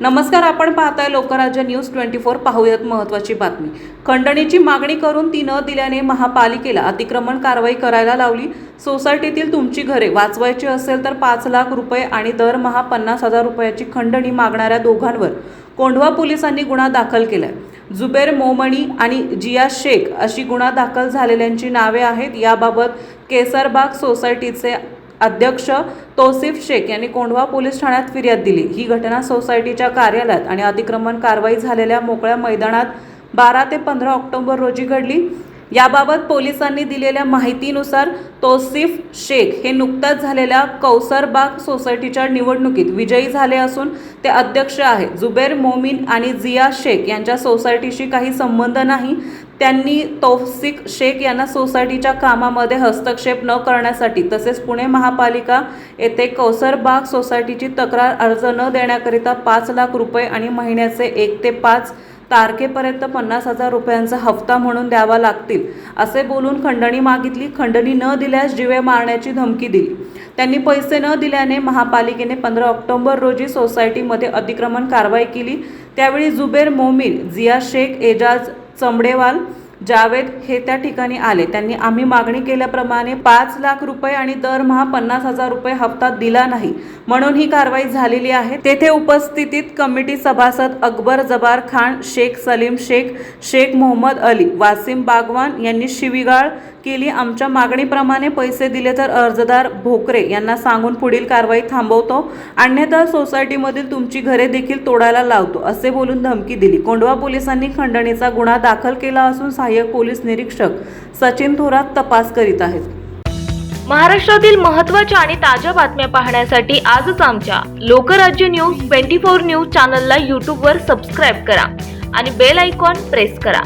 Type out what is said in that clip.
नमस्कार आपण पाहताय लोकराज्य न्यूज ट्वेंटी फोर. पाहूयात महत्त्वाची बातमी. खंडणीची मागणी करून ती न दिल्याने महापालिकेला अतिक्रमण कारवाई करायला लावली. सोसायटीतील तुमची घरे वाचवायची असेल तर पाच लाख रुपये आणि दरमहा पन्नास हजार रुपयाची खंडणी मागणाऱ्या दोघांवर कोंढवा पोलिसांनी गुन्हा दाखल केलाय. जुबेर मोमणी आणि जिया शेख अशी गुन्हा दाखल झालेल्यांची नावे आहेत. याबाबत केसरबाग सोसायटीचे अध्यक्ष तोसिफ शेख यांनी कोंढवा पोलीस ठाण्यात फिर्याद दिली. ही घटना सोसायटीच्या कार्यालयात आणि अतिक्रमण कारवाई झालेल्या मोकळ्या मैदानात बारा ते पंधरा ऑक्टोबर रोजी घडली. याबाबत पोलिसांनी दिलेल्या माहितीनुसार तोसिफ शेख हे नुकत्याच झालेल्या कौसरबाग सोसायटीच्या निवडणुकीत विजयी झाले असून ते अध्यक्ष आहेत. जुबेर मोमीन आणि जिया शेख यांच्या सोसायटीशी काही संबंध नाही. त्यांनी तौफिक शेख यांना सोसायटीच्या कामामध्ये हस्तक्षेप न करण्यासाठी तसेच पुणे महापालिका येथे कौसरबाग सोसायटीची तक्रार अर्ज न देण्याकरिता पाच लाख रुपये आणि महिन्याचे एक ते पाच तारखेपर्यंत पन्नास हजार रुपयांचा हप्ता म्हणून द्यावा लागतील असे बोलून खंडणी मागितली. खंडणी न दिल्यास जीवे मारण्याची धमकी दिली. त्यांनी पैसे न दिल्याने महापालिकेने पंधरा ऑक्टोबर रोजी सोसायटीमध्ये अतिक्रमण कारवाई केली. त्यावेळी जुबेर मोमीन जिया शेख एजाज चमडेवाल जावेद हे त्या ठिकाणी आले. त्यांनी आम्ही मागणी केल्याप्रमाणे पाच लाख रुपये आणि दरमहा पन्नास हजार रुपये हप्ता दिला नाही म्हणून ही कारवाई झालेली आहे. तेथे उपस्थितीत कमिटी सभासद अकबर जबार खान शेख सलीम शेख शेख मोहम्मद अली वासिम बागवान यांनी शिवीगाळ केली. आमच्या मागणीप्रमाणे पैसे दिले तर अर्जदार भोकरे यांना सांगून पुढील कारवाई थांबवतो. अन्यथा सोसायटीमधील तुमची घरे देखील तोडायला लावतो असे बोलून धमकी दिली. कोंडवा पोलिसांनी खंडणीचा गुन्हा दाखल केला असून सहाय्यक पोलीस निरीक्षक सचिन थोरात तपास करीत आहेत. महाराष्ट्रातील महत्त्वाच्या आणि ताज्या बातम्या पाहण्यासाठी आजच आमच्या Lokrajya news twenty four news चॅनलला यूट्यूबवर सबस्क्राईब करा आणि बेल आयकॉन प्रेस करा.